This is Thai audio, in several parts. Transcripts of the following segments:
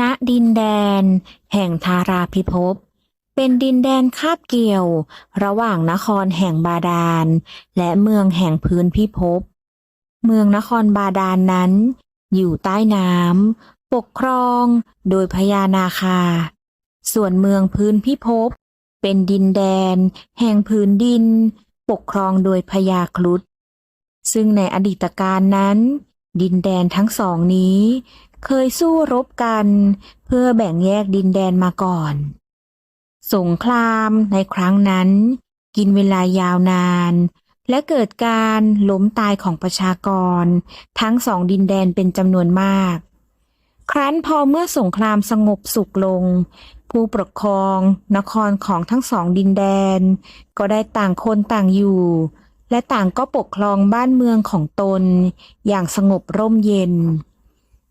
ณดินแดน แห่งทาราพิภพ เป็นดินแดนคาบเกี่ยว ระหว่างนครแห่งบาดาล และเมืองแห่งพื้นพิภพ เมืองนครบาดาลนนั้น อยู่ใต้น้ำปกครองโดยพญานาคา ส่วนเมืองพื้นพิภพ เป็นดินแดน แห่งพื้นดิน ปกครองโดยพญาครุฑซึ่งในอดีตการนั้น ดินแดนทั้งสองนี้ เคยสู้รบกัน เพื่อแบ่งแยกดินแดนมาก่อน สงครามในครั้งนั้น กินเวลายาวนาน และเกิดการล้มตายของประชากร ทั้งสองดินแดนเป็นจำนวนมาก ครั้นพอเมื่อสงครามสงบสุขลง ผู้ปกครอง นครของทั้งสองดินแดน ก็ได้ต่างคนต่างอยู่และต่างก็ปกครองบ้านเมืองของตน อย่างสงบร่มเย็น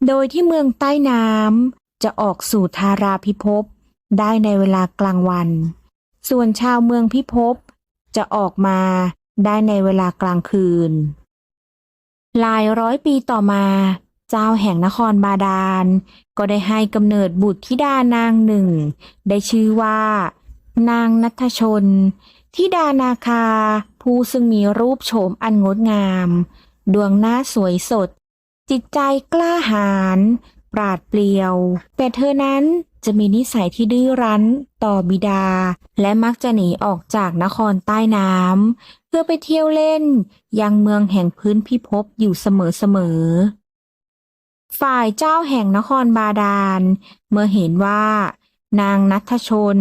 โดยที่เมืองใต้น้ำจะออกสู่ทาราพิภพได้ในเวลากลางวัน ส่วนชาวเมืองพิภพจะออกมาได้ในเวลากลางคืน หลายร้อยปีต่อมา เจ้าแห่งนครบาดาล ก็ได้ให้กำเนิดบุตรธิดานางหนึ่ง ได้ชื่อว่า นางนัทชนธิดานาคา ผู้ซึ่งมีรูปโฉมอันงดงาม ดวงหน้าสวยสด จิตใจกล้าหาญปราดเปรียว แต่เธอนั้นจะมีนิสัยที่ดื้อรั้นต่อบิดา และมักจะหนีออกจากนครใต้น้ำเพื่อไปเที่ยวเล่น ยังเมืองแห่งพื้นพิภพอยู่เสมอๆฝ่ายเจ้าแห่งนครบาดาล เมื่อเห็นว่า นางนัทชน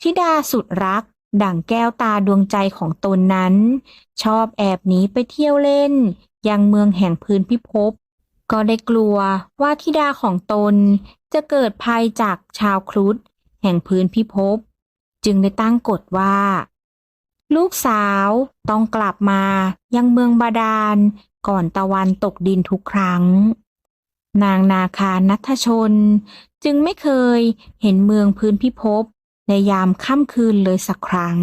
ธิดาสุดรัก ดั่งแก้วตาดวงใจของตนนั้น ชอบแอบหนีไปเที่ยวเล่น ยังเมืองแห่งพื้นพิภพ ก็ได้กลัวว่าธิดาของตนจะเกิดภัยจากชาวครุฑแห่งพื้นพิภพจึงได้ตั้งกฎว่า ลูกสาวต้องกลับมายังเมืองบาดาลก่อนตะวันตกดินทุกครั้ง นางนาคานัทชน จึงไม่เคยเห็นเมืองพื้นพิภพในยามค่ำคืนเลยสักครั้ง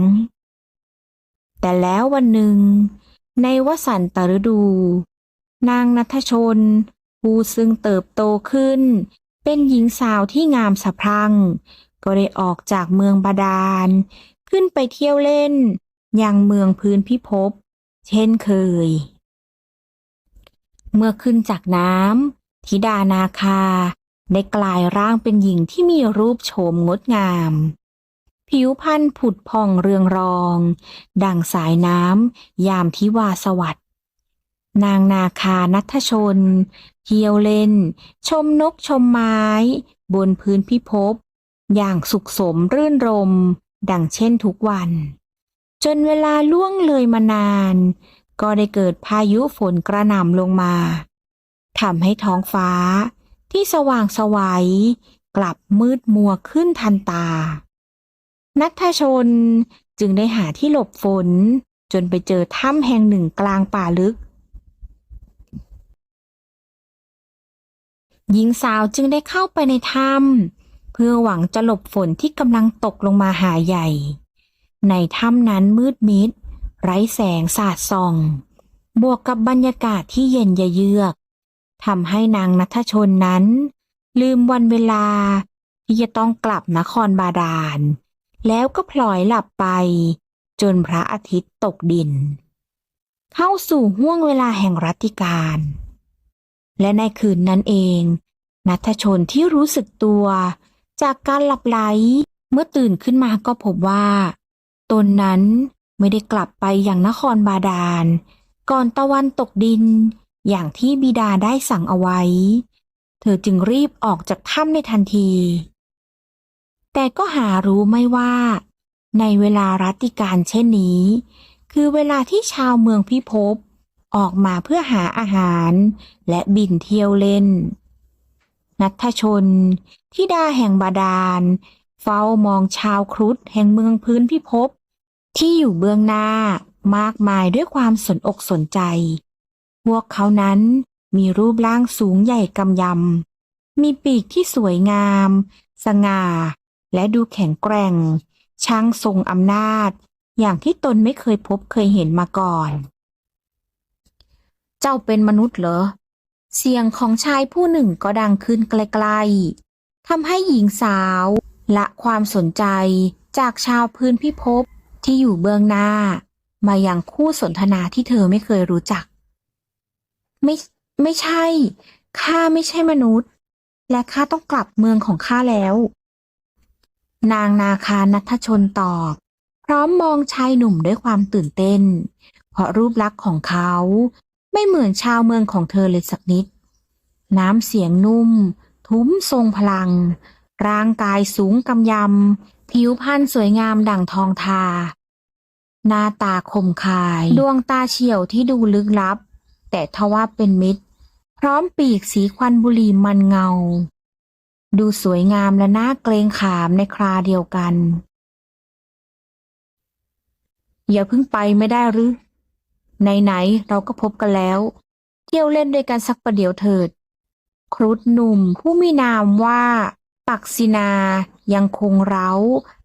แต่แล้ววันหนึ่ง ในวสันตฤดู นางนัทชน ผู้ซึ่งเติบโตขึ้น เป็นหญิงสาวที่งามสะพรั่ง ก็ได้ออกจากเมืองบาดาล ขึ้นไปเที่ยวเล่น ยังเมืองพื้นพิภพ เช่นเคย เมื่อขึ้นจากน้ำธิดานาคา ได้กลายร่างเป็นหญิงที่มีรูปโฉมงดงามผิวพรรณผุดผ่องเรืองรอง ดั่งสายน้ำ ยามทิวาสวัสด นางนาคานัทชน เที่ยวเล่น ชมนกชมไม้ บนพื้นพิภพ อย่างสุขสมรื่นรม ดังเช่นทุกวัน จนเวลาล่วงเลยมานาน ก็ได้เกิดพายุฝนกระหน่ำลงมาทำให้ท้องฟ้าที่สว่างสวัยกลับมืดมัวขึ้นทันตา นัทชนจึงได้หาที่หลบฝน จนไปเจอถ้ำแห่งหนึ่งกลางป่าลึก หญิงสาวจึงได้เข้าไปในถ้ำเพื่อหวังจะหลบฝนที่กำลังตกลงมาหาใหญ่ ในถ้ำนั้นมืดมิด ไร้แสงสาดส่อง บวกกับบรรยากาศที่เย็นยะเยือกทำให้นางนัทชนนั้น ลืมวันเวลา ที่จะต้องกลับนครบาดาล แล้วก็พลอยหลับไป จนพระอาทิตย์ตกดิน เข้าสู่ห้วงเวลาแห่งรัตติการ และในคืนนั้นเอง นัทชนที่รู้สึกตัว จากการหลับไหลเมื่อตื่นขึ้นมาก็พบว่าตนนั้นไม่ได้กลับไปอย่างนครบาดาล ก่อนตะวันตกดิน อย่างที่บิดาได้สั่งเอาไว้ เธอจึงรีบออกจากถ้ำในทันที แต่ก็หารู้ไม่ว่า ในเวลารัตติการเช่นนี้ คือเวลาที่ชาวเมืองพิภพ ออกมาเพื่อหาอาหารและบินเที่ยวเล่น นัทชนที่ดาแห่งบาดาล เฝ้ามองชาวครุฑแห่งเมืองพื้นพิภพที่อยู่เบื้องหน้ามากมายด้วยความสนอกสนใจ พวกเขานั้นมีรูปร่างสูงใหญ่กำยำ มีปีกที่สวยงาม สง่า และดูแข็งแกร่ง ช่างทรงอำนาจ อย่างที่ตนไม่เคยพบเคยเห็นมาก่อน เจ้าเป็นมนุษย์เหรอ เสียงของชายผู้หนึ่งก็ดังขึ้นไกลๆทำให้หญิงสาวละความสนใจจากชาวพื้นพิภพที่อยู่เบื้องหน้า มาอยังคู่สนทนาที่เธอไม่เคยรู้จัก ไม่ไม่ใช่ ข้าไม่ใช่มนุษย์ และข้าต้องกลับเมืองของข้าแล้ว นางนาคานัทชนตอบ พร้อมมองชายหนุ่มด้วยความตื่นเต้น เพราะรูปลักษณ์ของเขา ไม่เหมือนชาวเมืองของเธอเลยสักนิด น้ำเสียงนุ่ม ทุ้มทรงพลัง ร่างกายสูงกำยำ ผิวพรรณสวยงามดั่งทองทา หน้าตาคมคาย ดวงตาเฉียวที่ดูลึกลับ แต่ทว่าเป็นมิตร พร้อมปีกสีควันบุหรี่มันเงา ดูสวยงามและน่าเกรงขามในคราเดียวกัน อย่าเพิ่งไปไม่ได้หรือ ไหนๆเราก็พบกันแล้ว เที่ยวเล่นด้วยกันสักประเดี๋ยวเถิด ครุฑหนุ่มผู้มีนามว่า ปักษินายังคงเร้า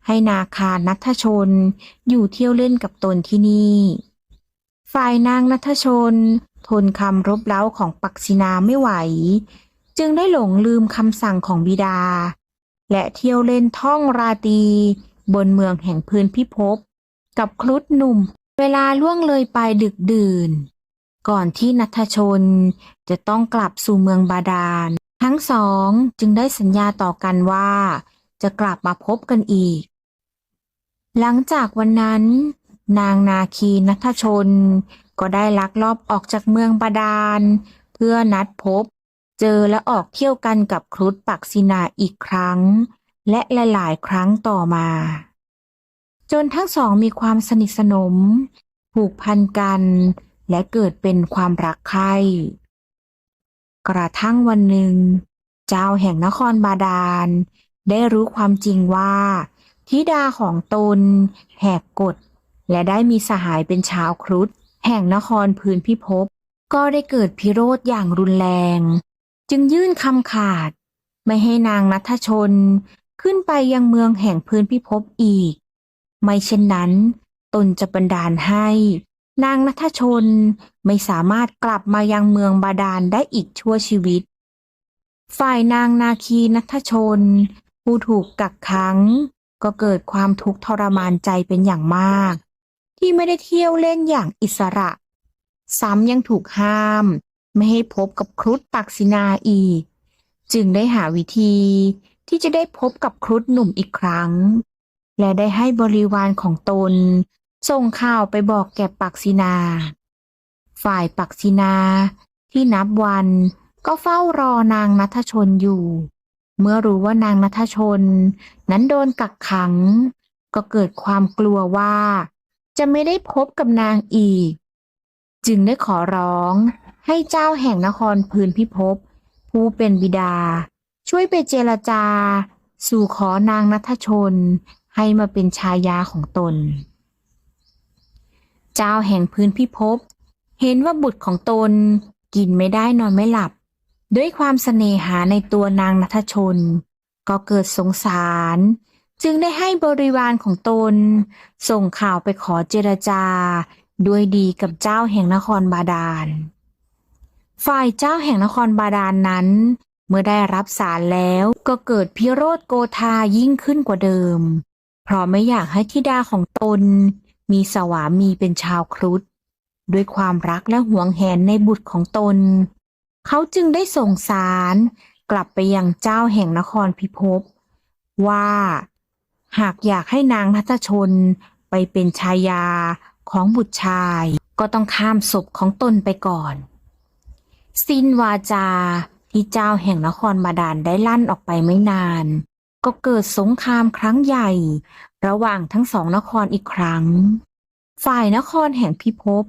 ให้นาคานัทชน อยู่เที่ยวเล่นกับตนที่นี่ ฝ่ายนางนัทชน ทนคำรบเร้าของปักษินาไม่ไหว จึงได้หลงลืมคำสั่งของบิดา และเที่ยวเล่นท่องราตรีบนเมืองแห่งพื้นพิภพกับครุฑหนุ่ม เวลาล่วงเลยไปดึกดื่น ก่อนที่นัทชนจะต้องกลับสู่เมืองบาดาล ทั้งสองจึงได้สัญญาต่อกันว่า จะกลับมาพบกันอีก หลังจากวันนั้น นางนาคีนัทชนก็ได้ลักลอบออกจากเมืองบาดาล เพื่อนัดพบ เจอและออกเที่ยวกันกับครุฑปักษินาอีกครั้ง และหลายๆ ครั้งต่อมา นทั้งสองมีความสนิทสนม ผูกพันกัน และเกิดเป็นความรักใคร่กระทั่งวันหนึ่ง เจ้าแห่งนครบาดาล ได้รู้ความจริงว่าธิดาของตน แหกกฎ และได้มีสหายเป็นชาวครุฑแห่งนครพื้นพิภพก็ได้เกิดพิโรธอย่างรุนแรง จึงยื่นคำขาด ไม่ให้นางนัทชน ขึ้นไปยังเมืองแห่งพื้นพิภพอีก ไม่เช่นนั้น ตนจะบันดาลให้ นางนัทชนไม่สามารถกลับมายังเมืองบาดาลได้อีกชั่วชีวิต ฝ่ายนางนาคีนัทชน ผู้ถูกกักขัง ก็เกิดความทุกข์ทรมานใจเป็นอย่างมาก ที่ไม่ได้เที่ยวเล่นอย่างอิสระ ซ้ำยังถูกห้าม ไม่ให้พบกับครุฑปักษินาอีก จึงได้หาวิธีที่จะได้พบกับครุฑหนุ่มอีกครั้ง และได้ให้บริวารของตน ส่งข่าวไปบอกแก่ปักษินา ฝ่ายปักษินาที่นับวันก็เฝ้ารอนางนัทชนอยู่ เมื่อรู้ว่านางนัทชน นั้นโดนกักขัง ก็เกิดความกลัวว่า จะไม่ได้พบกับนางอีก จึงได้ขอร้องให้เจ้าแห่งนครพื้นพิภพผู้เป็นบิดา ช่วยไปเจรจา สู่ขอนางนัทชน ให้มาเป็นชายาของตน เจ้าแห่งพื้นพิภพเห็นว่าบุตรของตนกินไม่ได้นอนไม่หลับ ด้วยความเสน่หาในตัวนางนัทชน ก็เกิดสงสาร จึงได้ให้บริวารของตน ส่งข่าวไปขอเจรจา ด้วยดีกับเจ้าแห่งนครบาดาล ฝ่ายเจ้าแห่งนครบาดาลนนั้น เมื่อได้รับสารแล้วก็เกิดพิโรธโกธายิ่งขึ้นกว่าเดิม เพราะไม่อยากให้ธิดาของตน มีสวามีเป็นชาวครุฑด้วยความรักและหวงแหนในบุตรของตน เขาจึงได้ส่งสารกลับไปยังเจ้าแห่งนครพิภพว่า หากอยากให้นางนัทชนไปเป็นชายาของบุตรชาย ก็ต้องข้ามศพของตนไปก่อน สิ้นวาจาที่เจ้าแห่งนครบาดาลได้ลั่นออกไปไม่นาน ก็เกิดสงครามครั้งใหญ่ ระหว่างทั้งสองนครอีกครั้ง ฝ่ายนครแห่งพิภพ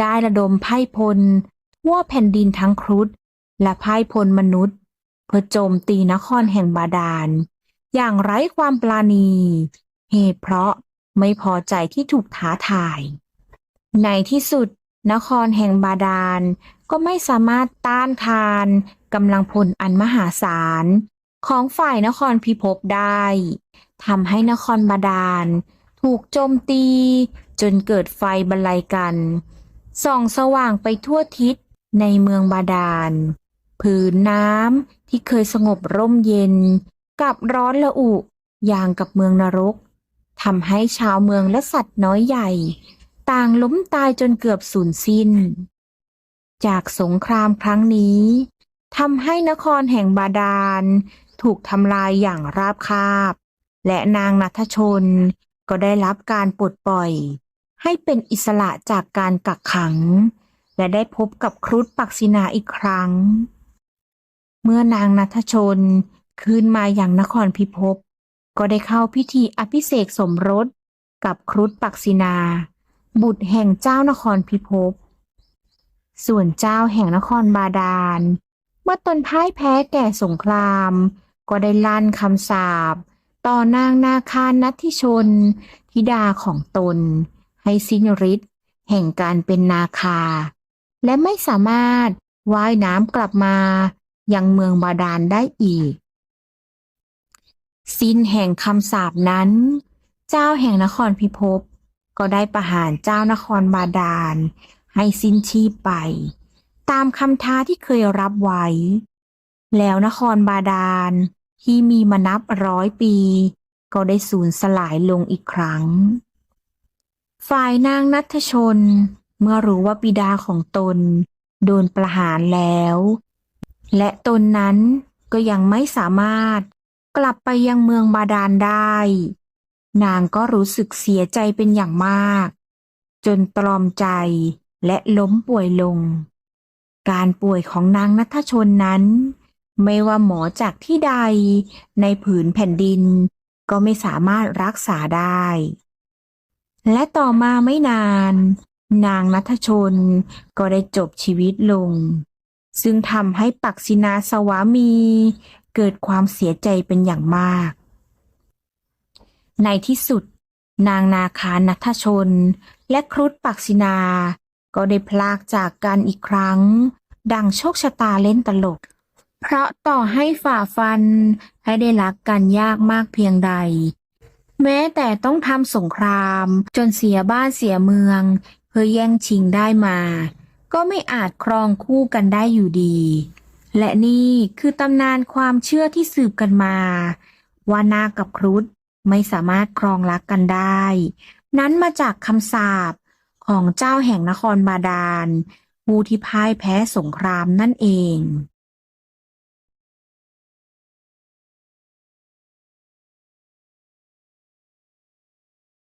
ได้ระดมไพ่พลทั่วแผ่นดินทั้งครุฑและไพ่พลมนุษย์ เพื่อโจมตีนครแห่งบาดาล อย่างไร้ความปราณีเหตุเพราะไม่พอใจที่ถูกท้าทาย ในที่สุด นครแห่งบาดาลก็ไม่สามารถต้านทานกำลังพลอันมหาศาล ของฝ่ายนครพิภพได้ทำให้นครบาดาล ถูกโจมตี จนเกิดไฟบรรลัยกัน ส่องสว่างไปทั่วทิศในเมืองบาดาล ผืนน้ำที่เคยสงบร่มเย็นกลับร้อนละอุอย่างกับเมืองนรกทำให้ชาวเมืองและสัตว์น้อยใหญ่ ต่างล้มตายจนเกือบสูญสิ้น จากสงครามครั้งนี้ทำให้นครแห่งบาดาล ถูกทำลายอย่างราบคาบ และนางนัทชนก็ได้รับการปลดปล่อย ให้เป็นอิสระจากการกักขัง และได้พบกับครุฑปักษินาอีกครั้ง เมื่อนางนัทชนคืนมาอย่างนครพิภพก็ได้เข้าพิธีอภิเษกสมรสกับครุฑปักษินา บุตรแห่งเจ้านครพิภพ ส่วนเจ้าแห่งนครบาดาล เมื่อตนพ่ายแพ้แก่สงคราม ก็ได้ลั่นคำสาปต่อนางนาคานัทธิชน ธิดาของตน ให้สิ้นฤทธิ์แห่งการเป็นนาคา และไม่สามารถว่ายน้ำกลับมายังเมืองบาดาลได้อีก สิ้นแห่งคำสาปนั้น เจ้าแห่งนครพิภพก็ได้ประหารเจ้านครบาดาล ให้สิ้นชีพไป ตามคำท้าที่เคยรับไว้ แล้วนครบาดาลที่มีมานับร้อยปี ก็ได้สูญสลายลงอีกครั้ง ฝ่ายนางนัทชน เมื่อรู้ว่าบิดาของตน โดนประหารแล้ว และตนนั้นก็ยังไม่สามารถกลับไปยังเมืองบาดาลได้ นางก็รู้สึกเสียใจเป็นอย่างมาก จนตรอมใจและล้มป่วยลง การป่วยของนางนัทชนนั้น ไม่ว่าหมอจากที่ใด ในผืนแผ่นดิน ก็ไม่สามารถรักษาได้ และต่อมาไม่นาน นางนัทชนก็ได้จบชีวิตลง ซึ่งทำให้ปักษินาสวามี เกิดความเสียใจเป็นอย่างมาก ในที่สุด นางนาคานัทชน และครุฑปักษินา ก็ได้พลากจากกันอีกครั้ง ดังโชคชะตาเล่นตลก เพราะต่อให้ฝ่าฟันให้ได้รักกันยากมากเพียงใด แม้แต่ต้องทำสงคราม จนเสียบ้านเสียเมือง เพื่อแย่งชิงได้มา ก็ไม่อาจครองคู่กันได้อยู่ดี และนี่คือตำนานความเชื่อที่สืบกันมา ว่านากับครุฑไม่สามารถครองรักกันได้ นั้นมาจากคำสาปของเจ้าแห่งนครบาดาลผู้ที่พ่ายแพ้สงครามนั่นเอง